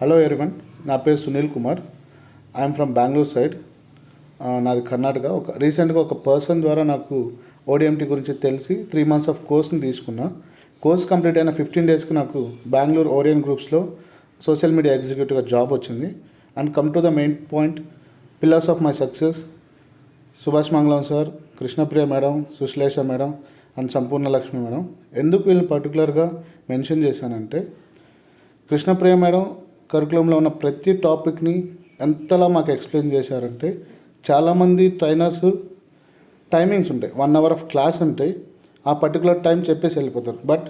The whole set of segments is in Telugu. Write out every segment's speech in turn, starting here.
హలో ఎవరివన్ నా పేరు Sunil Kumar. I'm from Bengaluru side నాది కర్ణాటక. ఒక రీసెంట్గా ఒక పర్సన్ ద్వారా నాకు ఓడిఎంటీ గురించి తెలిసి త్రీ మంత్స్ ఆఫ్ కోర్స్ని తీసుకున్నా. కోర్స్ కంప్లీట్ అయిన ఫిఫ్టీన్ డేస్కి నాకు బెంగళూరు ఓరియన్ గ్రూప్స్లో సోషల్ మీడియా ఎగ్జిక్యూటివ్గా జాబ్ వచ్చింది. And come to the main point pillars of my success Subhash Mangalam sir Krishnapriya madam Sushlesha madam and Sampoorna Lakshmi madam ఎందుకు వీళ్ళు పర్టికులర్గా మెన్షన్ చేశానంటే కృష్ణప్రియ మేడం కరికులంలో ఉన్న ప్రతి టాపిక్ని ఎంతలా మాకు ఎక్స్ప్లెయిన్ చేశారంటే చాలామంది ట్రైనర్స్ టైమింగ్స్ ఉంటాయి. వన్ అవర్ ఆఫ్ క్లాస్ ఉంటాయి. ఆ పర్టికులర్ టైం చెప్పేసి వెళ్ళిపోతారు. But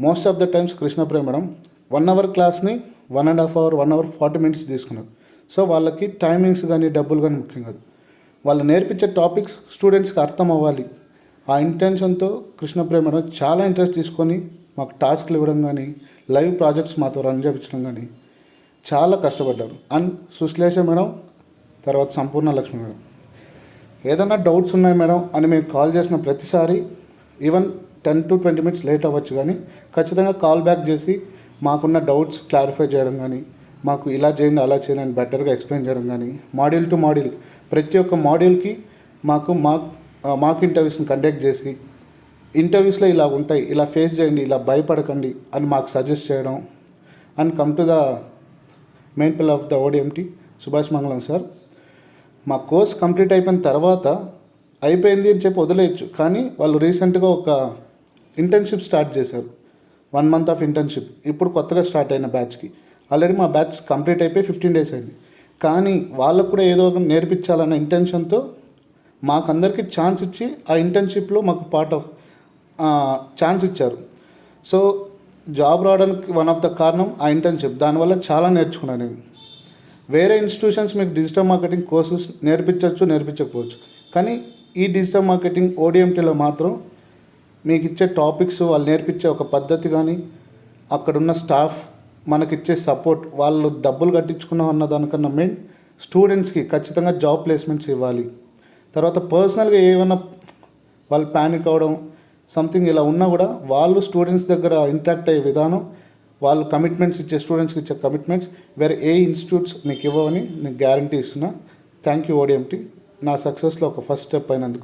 most of the times Krishnapriya madam one hour క్లాస్ని one and half hour one hour forty minutes తీసుకున్నారు. సో వాళ్ళకి టైమింగ్స్ కానీ డబ్బులు కానీ ముఖ్యం కాదు. వాళ్ళు నేర్పించే టాపిక్స్ స్టూడెంట్స్కి అర్థం అవ్వాలి. ఆ ఇంటెన్షన్తో కృష్ణప్రియ మేడం చాలా ఇంట్రెస్ట్ తీసుకొని మాకు టాస్క్లు ఇవ్వడం కానీ లైవ్ ప్రాజెక్ట్స్ మాతో రన్ చేయించడం కానీ చాలా కష్టపడ్డారు అండ్ సుశ్లేష మేడం తర్వాత సంపూర్ణ లక్ష్మి మేడం. ఏదైనా డౌట్స్ ఉన్నాయి మేడం అని మేము కాల్ చేసిన ప్రతిసారి even ten to twenty minutes late అవ్వచ్చు కానీ ఖచ్చితంగా కాల్ బ్యాక్ చేసి మాకున్న డౌట్స్ క్లారిఫై చేయడం కానీ మాకు ఇలా చేయండి అలా చేయండి అని బెటర్గా ఎక్స్ప్లెయిన్ చేయడం కానీ మాడ్యూల్ టు మాడ్యూల్ ప్రతి ఒక్క మాడ్యూల్కి మాకు మాక్ మాక్ ఇంటర్వ్యూస్ని కండక్ట్ చేసి ఇంటర్వ్యూస్లో ఇలా ఉంటాయి ఇలా ఫేస్ చేయండి ఇలా భయపడకండి అని మాకు సజెస్ట్ చేయడం and come to the main pill of the ODMT Subhash Mangalam sir మా కోర్స్ కంప్లీట్ అయిపోయిన తర్వాత అయిపోయింది అని చెప్పి వదిలేయచ్చు. కానీ వాళ్ళు రీసెంట్గా ఒక ఇంటర్న్షిప్ స్టార్ట్ చేశారు. వన్ మంత్ ఆఫ్ ఇంటర్న్షిప్ ఇప్పుడు కొత్తగా స్టార్ట్ అయిన బ్యాచ్కి ఆల్రెడీ మా బ్యాచ్ కంప్లీట్ అయిపోయి ఫిఫ్టీన్ డేస్ అయింది. కానీ వాళ్ళకు కూడా ఏదో ఒక నేర్పించాలన్న ఇంటెన్షన్తో మాకందరికీ ఛాన్స్ ఇచ్చి ఆ ఇంటర్న్షిప్లో మాకు పార్ట్ ఆఫ్ ఛాన్స్ ఇచ్చారు. సో జాబ్ రావడానికి వన్ ఆఫ్ ద కారణం ఆ ఇంటర్న్షిప్ దానివల్ల చాలా నేర్చుకున్నాను నేను. వేరే ఇన్స్టిట్యూషన్స్ మీకు డిజిటల్ మార్కెటింగ్ కోర్సెస్ నేర్పించవచ్చు నేర్పించకపోవచ్చు. కానీ ఈ డిజిటల్ మార్కెటింగ్ ఓడిఎంటీలో మాత్రం మీకు ఇచ్చే టాపిక్స్ వాళ్ళు నేర్పించే ఒక పద్ధతి కానీ అక్కడున్న స్టాఫ్ మనకిచ్చే సపోర్ట్ వాళ్ళు డబ్బులు కట్టించుకున్నాం అన్న దానికన్నా మెయిన్ స్టూడెంట్స్కి ఖచ్చితంగా జాబ్ ప్లేస్మెంట్స్ ఇవ్వాలి. తర్వాత పర్సనల్గా ఏమైనా వాళ్ళు ప్యానిక్ అవ్వడం సంథింగ్ ఇలా ఉన్నా కూడా వాళ్ళు స్టూడెంట్స్ దగ్గర ఇంటరాక్ట్ అయ్యే విధానం వాళ్ళు కమిట్మెంట్స్ ఇచ్చే స్టూడెంట్స్కి ఇచ్చే కమిట్మెంట్స్ వేరే ఏ ఇన్స్టిట్యూట్స్ మీకు ఇవ్వవని నేను గ్యారంటీ ఇస్తున్నా. థ్యాంక్ యూ ఓడిఎంటీ నా సక్సెస్లో ఒక ఫస్ట్ స్టెప్ అయినందుకు.